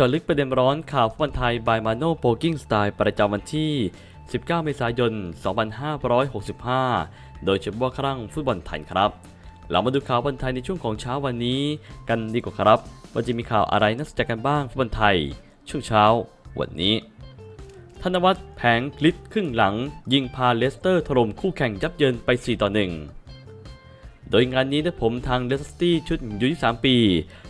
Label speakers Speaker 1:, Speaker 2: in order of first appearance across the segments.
Speaker 1: จาะลึกประเด็นร้อนข่าวฟุตบอลไทยบายมาโน่โปกิ้งสไตล์ประจำวันที่ 19 เมษายน 2565 โดยเฉพาะครั้งฟุตบอลไทยครับ เรามาดูข่าวฟุตบอลไทยในช่วงของเช้าวันนี้ กันดีกว่าครับ ว่าจะมีข่าวอะไรน่าสนใจกันบ้างฟุตบอลไทย ช่วงเช้า วันนี้ ธนวัฒน์แผงกลิดครึ่งหลัง ยิงพาเลสเตอร์ถล่มคู่แข่งยับเยินไป 4 ต่อ 1 โดยงานนี้นะผมทางเลสตี้ชุดยุ23 ปี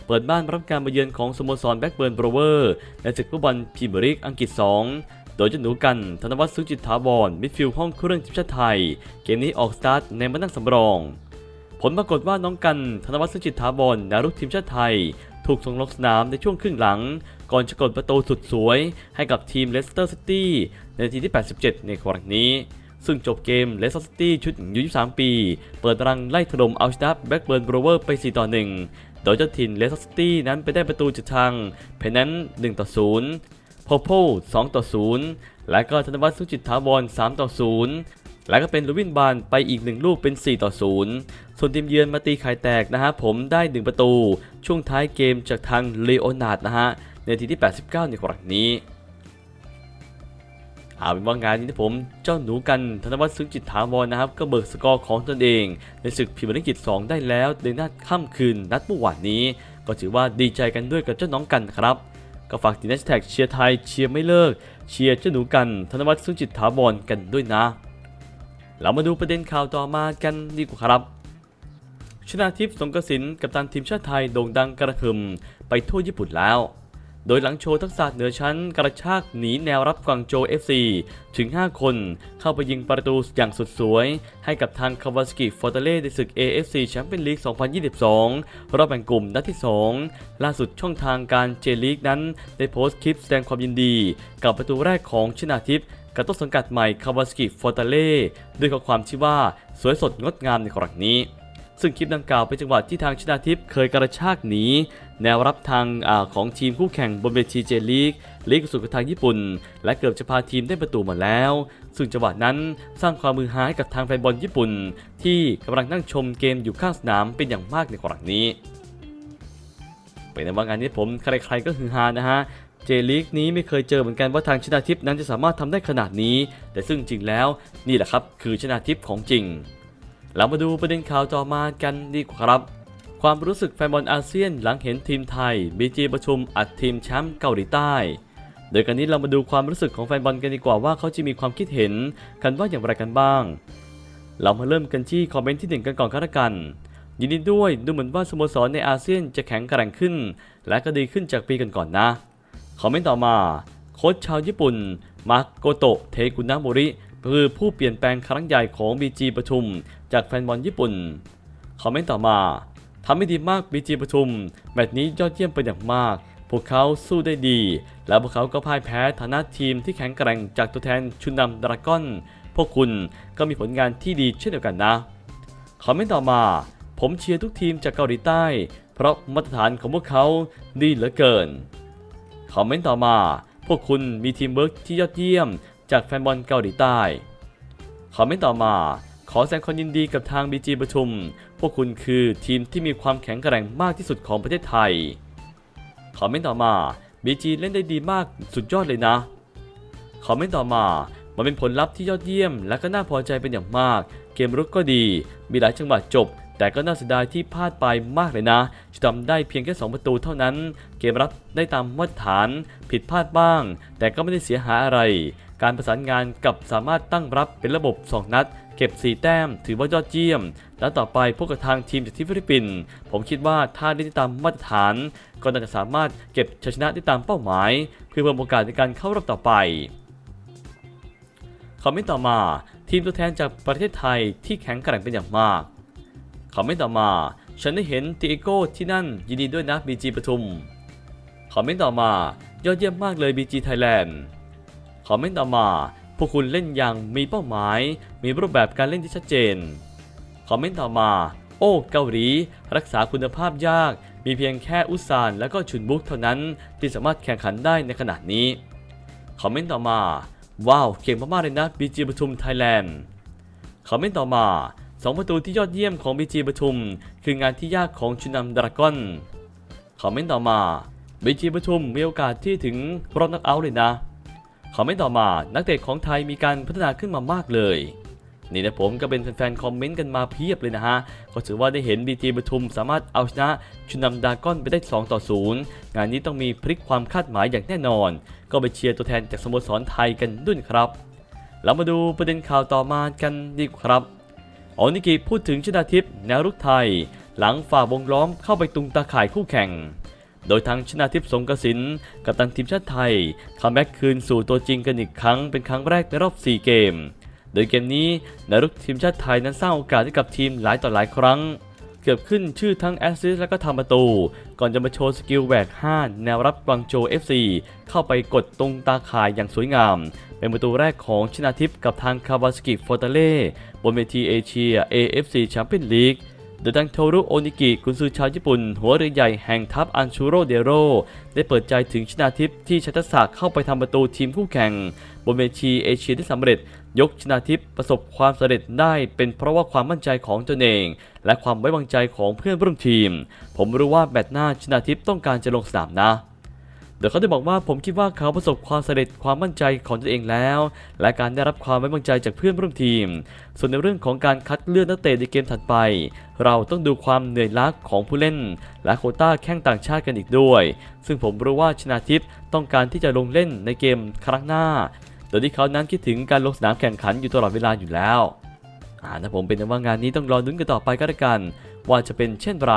Speaker 1: เปิดบ้านรับการมาเยือนของสโมสรแบ็กเบิร์นโบรเวอร์ในศึกฟุตบอลพรีเมียร์ลีกอังกฤษ 2 โดยเจะหนูกัน ธนวัฒน์สุจิตถาวรมิดฟิลด์ห้องเครื่องทีมชาติไทย เกมนี้ออกสตาร์ทในมานั่งสำรอง ผลปรากฏว่าน้องกัน ธนวัฒน์สุจิตถาวรดารุ่งทีมชาติไทย ถูกส่งลงสนามในช่วงครึ่งหลัง ก่อนจะกดประตูสุดสวย ให้กับทีมเลสเตอร์ซิตี้ในทีที่ 87 ในครั้งนี้ ซึ่งจบเกมเลสเตอร์ซิตี้ชุดอายุ23 ปี เปิดรังไล่ถล่มเอาชนะแบ็กเบิร์นโบรเวอร์ไป 4 ต่อ 1 โดยเจ้าถิ่นเลสเตอร์ซิตี้นั้นไปได้ประตูจากทางเพนนั้น1ต่อ0โพโพ2ต่อ0และก็ธนวัฒน์สุขจิตถาวร3ต่อ0แล้วก็เป็นลูวินบานไปอีกหนึ่งลูกเป็น 4 ต่อ 0 ส่วนทีมเยือนมาตีไข่แตกนะฮะผมได้ 1 ประตู ช่วงท้ายเกมจากทางเลโอนาร์ดนะฮะในทีที่ 89 ในครั้งนี้ เอาเป็นว่างานนี้นะผมเจ้าหนูกันธนวัฒน์ซึ้งจิตถาวรนะครับ ก็เบิกสกอร์ของตนเอง ในศึกพรีเมียร์ลีก2ได้แล้วในนัดค่ำคืนนัดเมื่อวานนี้ ก็ถือว่าดีใจกันด้วยกับเจ้าน้องกันครับ ก็ฝากติดแฮชแท็กเชียร์ไทยเชียร์ไม่เลิกเชียร์เจ้าหนูกันธนวัฒน์ซึ้งจิตถาวรกันด้วยนะ เรามาดูประเด็นข่าวต่อมากันดีกว่าครับชนาทิพย์สงกระสินกับตันทีมชาติไทยโด่งดังกระหึ่มไปทั่วญี่ปุ่นแล้ว โดยหลังโชว์ทักษะเหนือชั้นกระชากหนีแนวรับกวางโจ FC ถึง 5 คน เข้าไปยิงประตูอย่างสุดสวย ให้กับทางคาวาสกิฟอร์เตเล่ในศึก AFC แชมเปี้ยนลีก 2022 รอบแบ่งกลุ่มนัดที่ 2 ล่าสุดช่องทางการเจลีกนั้น ได้โพสต์คลิปแสดงความยินดี กับประตูแรกของชนาทิพย์กับต้นสังกัดใหม่คาวาสกิฟอร์เตเล่ด้วยข้อความที่ว่าสวยสดงดงามในครั้งนี้ ซึ่งคลิปดังกล่าวเป็นจังหวะที่ทางชนาทิพย์เคยกระชากหนี แนวรับทางอของทีมคู่แข่งบนเวทีเจลีกลีกสุดกับทางญี่ปุ่น และเกือบจะพาทีมได้ประตูมาแล้ว ซึ่งจังหวะนั้นสร้างความมือหายกับทางแฟนบอลญี่ปุ่น ที่กำลังนั่งชมเกมอยู่ข้างสนามเป็นอย่างมากในครั้งนี้เป็นในว่างานนี้ผมใครๆก็ฮือฮานะฮะเจลีกนี้ไม่เคยเจอเหมือนกันว่าทางชนาทิพย์นั้นจะสามารถทำได้ขนาดนี้ แต่ซึ่งจริงแล้วนี่แหละครับคือชนาทิพย์ของจริง เรามาดูประเด็นข่าวต่อมากันดีกว่าครับ ความรู้สึกแฟนบอลอาเซียนหลังเห็นทีมไทยบีจีประชุมอัดทีมแชมป์เกาหลีใต้ โดยกันนี้เรามาดูความรู้สึกของแฟนบอลกันดีกว่าว่าเขาจะมีความคิดเห็นกันว่าอย่างไรกันบ้าง เรามาเริ่มกันที่คอมเมนต์ที่หนึ่งกันก่อนก็แล้วกันยินดีด้วยดูเหมือนว่าสโมสรในอาเซียนจะแข็งแกร่งขึ้น และก็ดีขึ้นจากปีก่อนๆนะคอมเมนต์ต่อมาโค้ชชาวญี่ปุ่นมาโกโตะเทกุนาโมริคือผู้เปลี่ยนแปลงครั้งใหญ่ของ BG ประชุม จากแฟนบอลญี่ปุ่น คอมเมนต์ต่อมาทำให้ดีมาก BG ประชุม แมตช์นี้ยอดเยี่ยมเป็นอย่างมาก พวกเขาสู้ได้ดี และพวกเขาก็พ่ายแพ้ฐานะทีมที่แข็งแกร่งจากตัวแทนชุนนำดราก้อน พวกคุณก็มีผลงานที่ดีเช่นเดียวกันนะ คอมเมนต์ต่อมา ผมเชียร์ทุกทีมจากเกาหลีใต้ เพราะมาตรฐานของพวกเขาดีเหลือเกิน คอมเมนต์ต่อมา พวกคุณมีทีมเวิร์กที่ยอดเยี่ยม จากแฟนบอลเกาหลีใต้ คอมเมนต์ต่อมา ขอแสดงความยินดีกับทาง BG ประชุม พวกคุณคือทีมที่มีความแข็งแกร่งมากที่สุดของประเทศไทย คอมเมนต์ต่อมา BG เล่นได้ดีมากสุดยอดเลยนะ คอมเมนต์ต่อมา มันเป็นผลลัพธ์ที่ยอดเยี่ยม และก็น่าพอใจเป็นอย่างมาก เกมรุกก็ดี มีหลายจังหวะจบ แต่ก็น่าเสียดายที่พลาดไปมากเลยนะจะทำได้เพียงแค่ 2 ประตูเท่านั้น เกมรับได้ตามมาตรฐาน ผิดพลาดบ้าง แต่ก็ไม่ได้เสียหายอะไร การประสานงานกับสามารถตั้งรับเป็นระบบ 2 นัด เก็บ 4 แต้ม ถือว่ายอดเยี่ยม และต่อไปพวกกับทางทีมจากที่ฟิลิปปินส์ผมคิดว่าถ้าได้ตามมาตรฐาน ก็น่าจะสามารถเก็บชัยชนะได้ตามเป้าหมาย เพื่อเพิ่มโอกาสในการเข้ารอบต่อไปคอมเมนต์ต่อมา ทีมตัวแทนจากประเทศไทยที่แข็งแกร่งเป็นอย่างมากคอมเมนต์ต่อมา ฉันได้เห็นตีโก้ที่นั่นยินดีด้วยนะ BG ปทุมคอมเมนต์ต่อมา ยอดเยี่ยมมากเลย BG Thailand คอมเมนต์ต่อมา พวกคุณเล่นอย่างมีเป้าหมาย มีรูปแบบการเล่นที่ชัดเจน คอมเมนต์ต่อมา โอ้เกาหลี รักษาคุณภาพยาก มีเพียงแค่อุซานและก็ชุนบุกเท่านั้นที่สามารถแข่งขันได้ในขณะนี้ คอมเมนต์ต่อมา ว้าว เก่งมากๆเลยนะ BG ปทุมไทยแลนด์ คอมเมนต์ต่อมา2ประตูที่ยอดเยี่ยมของ BG ปทุม คืองานที่ยากของชุนนำดราก้อน คอมเมนต์ต่อมาบีจีปทุมมีโอกาสที่ถึงรอบนักเอาท์เลยนะ ขอไม่ต่อมานักเตะของไทยมีการพัฒนาขึ้นมามากเลยนี่นะผมก็เป็นแฟนๆคอมเมนต์กันมาเพียบเลยนะฮะ ก็ถือว่าได้เห็นบีจีปทุมสามารถเอาชนะชุนนำดากอนไปได้ 2 ต่อ 0 งานนี้ต้องมีพลิกความคาดหมายอย่างแน่นอน ก็ไปเชียร์ตัวแทนจากสโมสรไทยกันด้วยนครับ เรามาดูประเด็นข่าวต่อมากันดีกว่าครับออนิกิพูดถึงชนาทิพย์แนวรุกไทย หลังฝ่าวงล้อมเข้าไปตุงตาข่ายคู่แข่ง โดยทางชนาทิพย์สงกสินกับตันทีมชาติไทยคัมแบ็กคืนสู่ตัวจริงกันอีกครั้งเป็นครั้งแรกในรอบ 4 เกม โดยเกมนี้นารุกทีมชาติไทยนั้นสร้างโอกาสให้กับทีมหลายต่อหลายครั้ง เกือบขึ้นชื่อทั้งแอสซิสและก็ทำประตู ก่อนจะมาโชว์สกิลแหวก5แนวรับกวางโจ FC เข้าไปกดตรงตาข่ายอย่างสวยงาม เป็นประตูแรกของชนาทิพย์กับทางคาวาสกิฟอร์ตาเล่บนเวทีเอเชีย AFC แชมเปี้ยนลีก โดยทางโทรุโอนิกิกุนซือชาวญี่ปุ่น หัวเรือใหญ่แห่งทัพอันชูโรเดโร ได้เปิดใจถึงชนาทิพย์ที่ใช้ทักษะเข้าไปทำประตูทีมคู่แข่ง บนเวทีเอเชียที่สำเร็จ ยกชนาทิพย์ประสบความสำเร็จได้เป็นเพราะว่าความมั่นใจของตนเอง และความไว้วางใจของเพื่อนร่วมทีม ผมรู้ว่าแบตหน้าชนาทิพย์ต้องการจะลงสนามนะ โดยเขาได้บอกว่าผมคิดว่าเขาประสบความสำเร็จความมั่นใจของตัวเองแล้ว และการได้รับความไว้วางใจจากเพื่อนร่วมทีม ส่วนในเรื่องของการคัดเลือกนักเตะในเกมถัดไป เราต้องดูความเหนื่อยล้าของผู้เล่น และโคต้าแข้งต่างชาติกันอีกด้วย ซึ่งผมรู้ว่าชนาทิพย์ต้องการที่จะลงเล่นในเกมครั้งหน้า โดยที่เขานั้นคิดถึงการลงสนามแข่งขันอยู่ตลอดเวลาอยู่แล้วอ่านะผมเป็นว่างานนี้ต้องรอลุ้นกันต่อไปก็แล้วกัน ว่าจะเป็นเช่นไร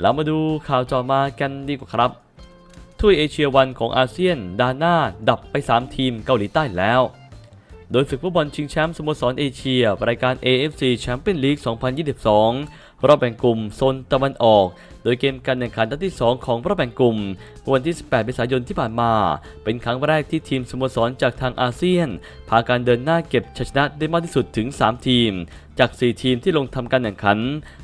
Speaker 1: แล้วมาดูข่าวต่อมากันดีกว่าครับ ถ้วยเอเชียวันของอาเซียนดาน่าดับไป 3 ทีมเกาหลีใต้แล้ว โดยศึกฟุตบอลชิงแชมป์สโมสรเอเชีย รายการ AFC Champions League 2022 รอบแบ่งกลุ่มโซนตะวันออก โดยเกมการแข่งขันนัดที่ 2 ของรอบแบ่งกลุ่มเมื่อวันที่ 18 เมษายนที่ผ่านมา เป็นครั้งแรกที่ทีมสโมสรจากทางอาเซียน พาการเดินหน้าเก็บชัยชนะได้มากที่สุดถึง 3 ทีมจาก 4 ทีมที่ลงทำการแข่งขัน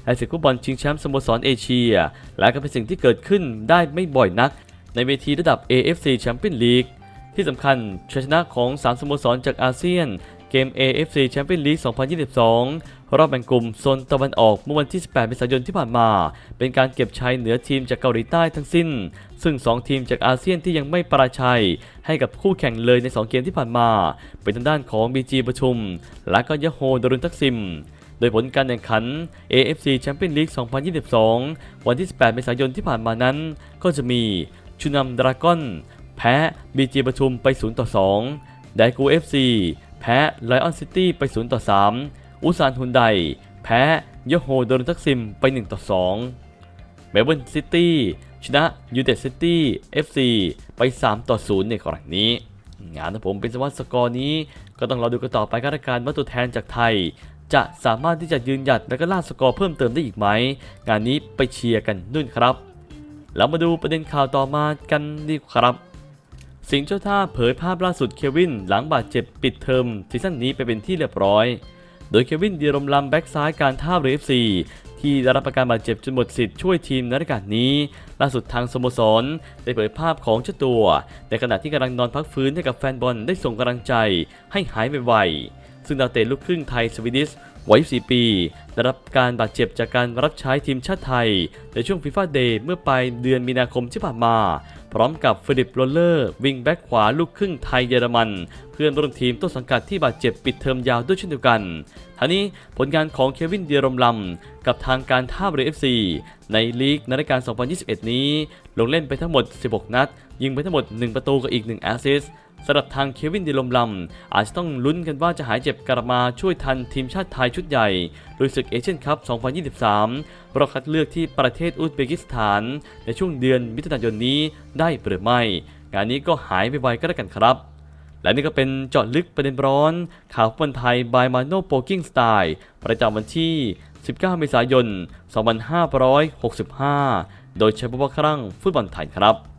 Speaker 1: ในศึกฟุตบอลชิงแชมป์สโมสรเอเชีย และก็เป็นสิ่งที่เกิดขึ้นได้ไม่บ่อยนัก ในเวทีระดับ AFC Champions League ที่สำคัญชัยชนะของ 3 สโมสรจากอาเซียน เกม AFC Champions League 2022 รอบแบ่งกลุ่มโซนตะวันออกเมื่อวันที่ 18 เมษายนที่ผ่านมา เป็นการเก็บชัยเหนือทีมจากเกาหลีใต้ทั้งสิ้น ซึ่ง 2 ทีมจากอาเซียนที่ยังไม่ปราชัย ให้กับคู่แข่งเลยใน 2 เกมที่ผ่านมา เป็นทางด้านของ BG ประชุม และก็ยะโฮดรุนทักซิมโดยผลการแข่งขัน AFC Champions League 2022 วันที่ 18 เมษายนที่ผ่านมานั้น ก็จะมี ชุนำดราก้อน แพ้บีจีประชุมไป 0 ต่อ 2 ไดกูเอฟซีแพ้ไลออนซิตี้ไป 0 ต่อ 3 อุซานฮุนได แพ้ยโฮโดนทักซิมไป 1 ต่อ 2 เมลเบิร์นซิตี้ชนะยูเต็ดซิตี้เอฟซีไป 3 ต่อ 0 ในครั้งนี้ งานนะผมเป็นสวัสดิ์สกอร์นี้ ก็ต้องรอดูกันต่อไปกันละกันว่าตัวแทนจากไทย จะสามารถที่จะยืนหยัดและก็ล่าสกอร์เพิ่มเติมได้อีกไหม งานนี้ไปเชียร์กันด้วยครับ เรามาดูประเด็นข่าวต่อมากันดีครับ สิงห์เจ้าท่าเผยภาพล่าสุดเควินหลังบาดเจ็บปิดเทอมซีซั่นนี้ไปเป็นที่เรียบร้อย โดยเควินดีรมลำแบ็กซ้ายการท่าเรือ FC ที่ได้รับอาการบาดเจ็บจนหมดสิทธิ์ช่วยทีมในรายการนี้ ล่าสุดทางสโมสรได้เผยภาพของเจ้าตัว ในขณะที่กำลังนอนพักฟื้นให้กับแฟนบอลได้ส่งกำลังใจให้หายไวๆซึ่งดาวเตะลูกครึ่งไทยสวีดิช วัย24ปี ได้รับการบาดเจ็บจากการรับใช้ทีมชาติไทย ในช่วงฟีฟ่าเดย์เมื่อปลายเดือนมีนาคมที่ผ่านมา พร้อมกับฟิลิปโรลเลอร์ วิงแบ็กขวาลูกครึ่งไทยเยอรมัน เพื่อนร่วมทีมต้นสังกัดที่บาดเจ็บปิดเทอมยาวด้วยเช่นเดียวกันทั้งนี้ผลงานของเควินเดียรมลำกับทางการท่าเรือ FC ในลีกในรายการ2021 นี้ ลงเล่นไปทั้งหมด 16 นัด ยิงไปทั้งหมด 1 ประตูกับอีก 1 แอสซิสต์ สำหรับทางเควินเดียรมลำอาจจะต้องลุ้นกันว่าจะหายเจ็บกลับมาช่วยทันทีมชาติไทยชุดใหญ่ลุยศึกเอเชียนคัพ 2023 รอบคัดเลือกที่ประเทศอุซเบกิสถาน ในช่วงเดือนมิถุนายนนี้ได้หรือไม่ งานนี้ก็หายไปไวก็แล้วกันครับ และนี่ก็เป็นเจาะลึกประเด็นร้อน ข่าวฟุตบอลไทย by Mano Poking Style ประจำวันที่ 19 เมษายน 2565 โดยใช้ผู้ว่าครั่งฟุตบอลไทยครับ